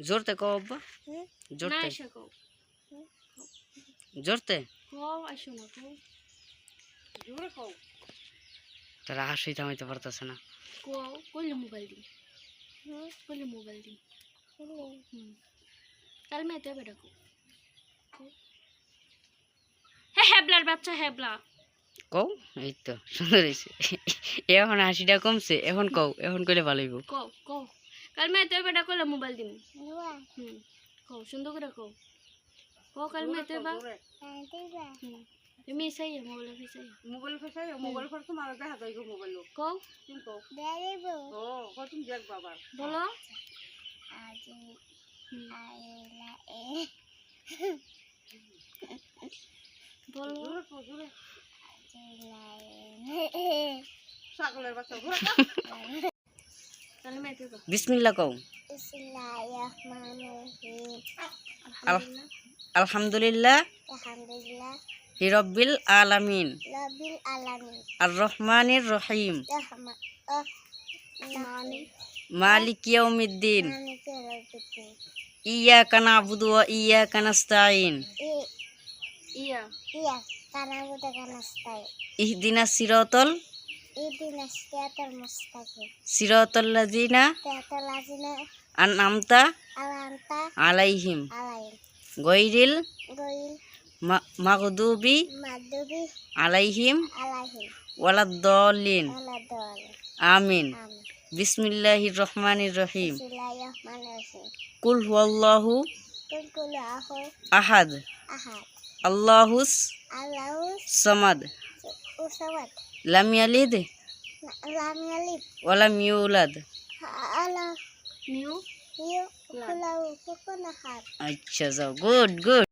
জোরতে কও আব্বা জোরতে তারা হাসি থামাইতে পারতেছে না কইলে মোবাইল কইলে মোবাইল। হ্যাঁ হ্যাবলার বাচ্চা হ্যাবলা কও এই তো সুন্দর হয়েছে এখন হাসিটা কমছে এখন কও এখন কইলে ভালো হইব। কও কও। কাল মেয়েতে বেটা কইলে মোবাইল দিন হুম কও সুন্দর করে কও। কও কাল মেয়েতে বা। হুম তুমি এসাই মোবাইল ফেসাই মোবাইল ফেসাই মোবাইল ফের তোমার দেখা যায় গো মোবাইল কও। তুমি কও। ও কও তুমি দেখ বাবা বলো। হুম, বলো। জোরে কও জোরে ছাগলের বাচ্চা ঘুরে। বা বিসমিল্লা কও। আলহামদুলিল্লাহ আলহামদুলিল্লাহ আলহামদুলিল্লাহ। হিরব্বিল আলামিন। আর রহমানির রহিম মালিক ইয়াউমিদ্দিন। ইয়াকা নাবুদু ওয়া ইয়াকা নাস্তাইন ই ইয়া। ইয়া কানাবুদা কানাস্তাই সিরাতাল আলাইহিম গৈরিল মাগদুবি আলাইহিম ওয়ালাদ্দলিন আমিন। বিসমিল্লাহির রহমানির রহিম। কুল হুয়াল্লাহু আহাদ। আল্লাহুস আল্লাহু Samad. Yusawat. Lam yalid? Lam yalid. Walam yulad. Alam. Yu. Yu. Kulau. Kukulahar. Acha, so good, good.